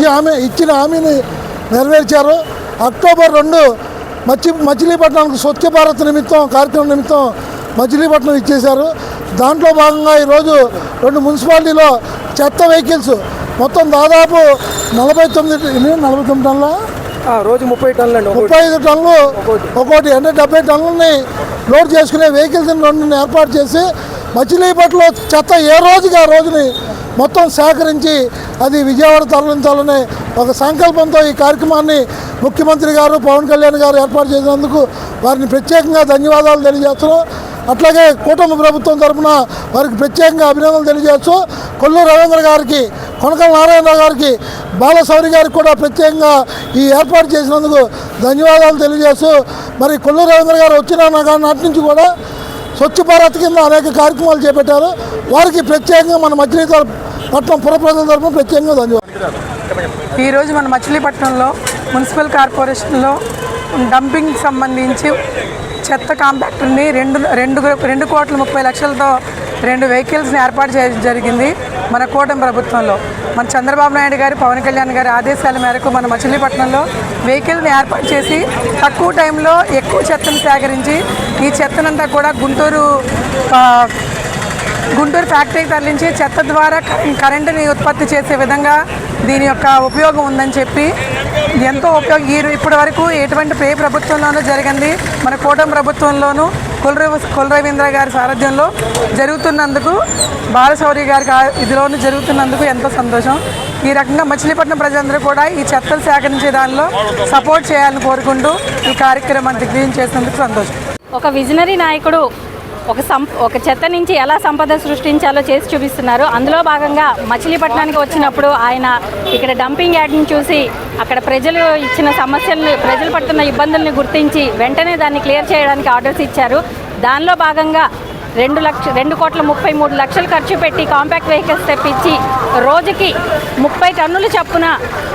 ఇచ్చి హామీ ఇచ్చిన హామీని నెరవేర్చారు. అక్టోబర్ రెండు మచి మచిలీపట్నానికి స్వచ్ఛ భారత్ నిమిత్తం కార్యక్రమం నిమిత్తం మచిలీపట్నం ఇచ్చేశారు. దాంట్లో భాగంగా ఈరోజు రెండు మున్సిపాలిటీలో చెత్త వెహికల్స్ మొత్తం దాదాపు నలభై తొమ్మిది? నలభై తొమ్మిది టన్నుల ఆ, రోజు ముప్పై టన్నులు ముప్పై ఐదు టన్నులు ఒక్కోటి అంటే డెబ్బై టన్నులని లోడ్ చేసుకునే వెహికల్స్ రెండు ఏర్పాటు చేసి మచిలీపట్నంలో చెత్త ఏ రోజుకి ఆ రోజుని మొత్తం సేకరించి అది విజయవాడ తరలించాలనే ఒక సంకల్పంతో ఈ కార్యక్రమాన్ని ముఖ్యమంత్రి గారు పవన్ కళ్యాణ్ గారు ఏర్పాటు చేసినందుకు వారిని ప్రత్యేకంగా ధన్యవాదాలు తెలియజేస్తున్నాం. అట్లాగే కూటమి ప్రభుత్వం తరఫున వారికి ప్రత్యేకంగా అభినందనలు తెలియజేస్తూ కొల్లు రవీంద్ర గారికి కొనకల నారాయణరావు గారికి బాలశౌరి గారికి కూడా ప్రత్యేకంగా ఈ ఏర్పాటు చేసినందుకు ధన్యవాదాలు తెలియజేస్తూ మరి కొల్లు రవీంద్ర గారు వచ్చిన నాటి నుంచి కూడా స్వచ్ఛ భారత్ కింద అనేక కార్యక్రమాలు చేపట్టారు. వారికి ప్రత్యేకంగా మన మచిలీపట్నం పుర ప్రజల తరఫున ప్రత్యేకంగా ధన్యవాదాలు. ఈరోజు మన మచిలీపట్నంలో మున్సిపల్ కార్పొరేషన్లో డంపింగ్ సంబంధించి చెత్త కాంపాక్టర్ని రెండు రెండు రెండు కోట్ల ముప్పై లక్షలతో రెండు వెహికల్స్ని ఏర్పాటు చేయడం జరిగింది మన కూటమి ప్రభుత్వంలో. మన చంద్రబాబు నాయుడు గారి పవన్ కళ్యాణ్ గారి ఆదేశాల మేరకు మన మచిలీపట్నంలో వెహికల్ని ఏర్పాటు చేసి తక్కువ టైంలో ఎక్కువ చెత్తను సేకరించి ఈ చెత్తనంతా కూడా గుంటూరు గుంటూరు ఫ్యాక్టరీకి తరలించి చెత్త ద్వారా కరెంటుని ఉత్పత్తి చేసే విధంగా దీని యొక్క ఉపయోగం ఉందని చెప్పి ఎంతో ఉపయోగం ఈ ఇప్పటి వరకు ఎటువంటి పే ప్రభుత్వంలోనూ జరిగింది. మన కూటమి ప్రభుత్వంలోనూ కొల్రవి కులరవీంద్ర గారి సారథ్యంలో జరుగుతున్నందుకు బాలశౌరి గారి ఇదిలోనూ జరుగుతున్నందుకు ఎంతో సంతోషం. ఈ రకంగా మచిలీపట్నం ప్రజలందరూ కూడా ఈ చెత్తలు సేకరించే దానిలో సపోర్ట్ చేయాలని కోరుకుంటూ ఈ కార్యక్రమాన్ని దిగ్విజయం చేసినందుకు సంతోషం. ఒక విజనరీ నాయకుడు ఒక సం ఒక చెత్త నుంచి ఎలా సంపద సృష్టించాలో చేసి చూపిస్తున్నారు. అందులో భాగంగా మచిలీపట్నానికి వచ్చినప్పుడు ఆయన ఇక్కడ డంపింగ్ యార్డ్ని చూసి అక్కడ ప్రజలు ఇచ్చిన సమస్యలను ప్రజలు పడుతున్న ఇబ్బందుల్ని గుర్తించి వెంటనే దాన్ని క్లియర్ చేయడానికి ఆర్డర్స్ ఇచ్చారు. దానిలో భాగంగా రెండు లక్ష రెండు కోట్ల ముప్పై మూడు లక్షలు ఖర్చు పెట్టి కాంపాక్ట్ వెహికల్స్ తెప్పించి రోజుకి ముప్పై టన్నులు చప్పున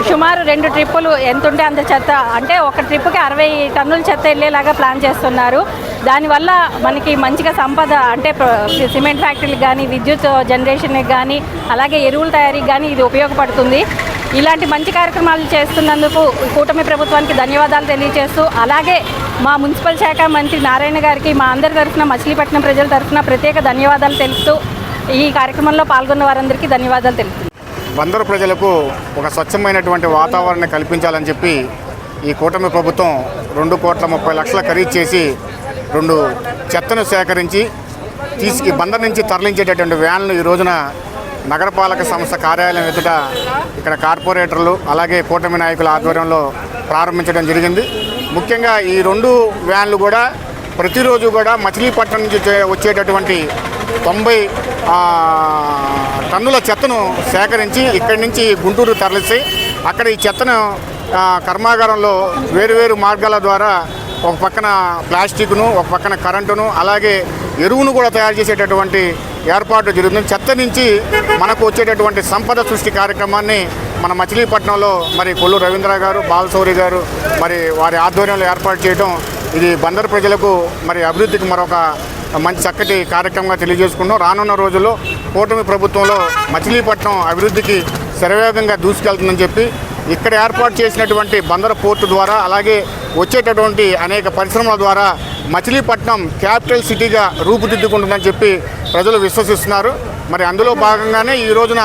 సుమారు రెండు ట్రిప్పులు ఎంతుంటే అంత చెత్త. అంటే ఒక ట్రిప్పుకి అరవై టన్నుల చెత్త వెళ్ళేలాగా ప్లాన్ చేస్తున్నారు. దానివల్ల మనకి మంచిగా సంపద అంటే సిమెంట్ ఫ్యాక్టరీలకు కానీ విద్యుత్ జనరేషన్కి కానీ అలాగే ఎరువుల తయారీకి కానీ ఇది ఉపయోగపడుతుంది. ఇలాంటి మంచి కార్యక్రమాలు చేస్తున్నందుకు కూటమి ప్రభుత్వానికి ధన్యవాదాలు తెలియజేస్తూ అలాగే మా మున్సిపల్ శాఖ మంత్రి నారాయణ గారికి మా అందరి తరఫున మచిలీపట్నం ప్రజల తరఫున ప్రత్యేక ధన్యవాదాలు తెలుపుతూ ఈ కార్యక్రమంలో పాల్గొన్న వారందరికీ ధన్యవాదాలు తెలుపుతున్నాను బందరు ప్రజలకు ఒక స్వచ్ఛమైనటువంటి వాతావరణం కల్పించాలని చెప్పి ఈ కూటమి ప్రభుత్వం రెండు కోట్ల ముప్పై లక్షల ఖరీదు చేసి రెండు చెత్తను సేకరించి తీసుకు బందర్ నుంచి తరలించేటటువంటి వ్యాన్లు ఈ రోజున నగరపాలక సంస్థ కార్యాలయం ఎదుట ఇక్కడ కార్పొరేటర్లు అలాగే కూటమి నాయకుల ఆధ్వర్యంలో ప్రారంభించడం జరిగింది. ముఖ్యంగా ఈ రెండు వ్యాన్లు కూడా ప్రతిరోజు కూడా మచిలీపట్నం నుంచి వచ్చేటటువంటి తొంభై టన్నుల చెత్తను సేకరించి ఇక్కడి నుంచి గుంటూరు తరలిసి అక్కడ ఈ చెత్తను కర్మాగారంలో వేరువేరు మార్గాల ద్వారా ఒక పక్కన ప్లాస్టిక్ను ఒక పక్కన కరెంటును అలాగే ఎరువును కూడా తయారు చేసేటటువంటి ఏర్పాటు జరుగుతుంది. చెత్త నుంచి మనకు వచ్చేటటువంటి సంపద సృష్టి కార్యక్రమాన్ని మన మచిలీపట్నంలో మరి కొల్లు రవీంద్ర గారు బాలశౌరి గారు మరి వారి ఆధ్వర్యంలో ఏర్పాటు చేయడం ఇది బందరు ప్రజలకు మరి అభివృద్ధికి మరొక మంచి చక్కటి కార్యక్రమంగా తెలియజేసుకుంటాం రానున్న రోజుల్లో కూటమి ప్రభుత్వంలో మచిలీపట్నం అభివృద్ధికి శరవేగంగా దూసుకెళ్తుందని చెప్పి ఇక్కడ ఏర్పాటు చేసినటువంటి బందరు పోర్టు ద్వారా అలాగే వచ్చేటటువంటి అనేక పరిశ్రమల ద్వారా మచిలీపట్నం క్యాపిటల్ సిటీగా రూపుదిద్దుకుంటుందని చెప్పి ప్రజలు విశ్వసిస్తున్నారు. మరి అందులో భాగంగానే ఈ రోజున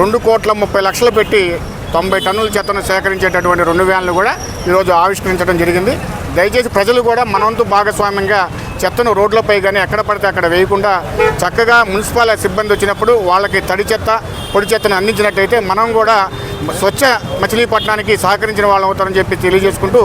రెండు కోట్ల ముప్పై లక్షలు పెట్టి తొంభై టన్నుల చెత్తను సేకరించేటటువంటి రెండు వ్యాన్లు కూడా ఈరోజు ఆవిష్కరించడం జరిగింది. దయచేసి ప్రజలు కూడా మనవంతు భాగస్వామ్యంగా చెత్తను రోడ్లపై కానీ ఎక్కడ పడితే అక్కడ వేయకుండా చక్కగా మున్సిపాల సిబ్బంది వచ్చినప్పుడు వాళ్ళకి తడి చెత్త పొడి చెత్తను అందించినట్టయితే మనం కూడా స్వచ్ఛ మచిలీపట్నానికి సహకరించిన వాళ్ళం అవుతారని చెప్పి తెలియజేసుకుంటూ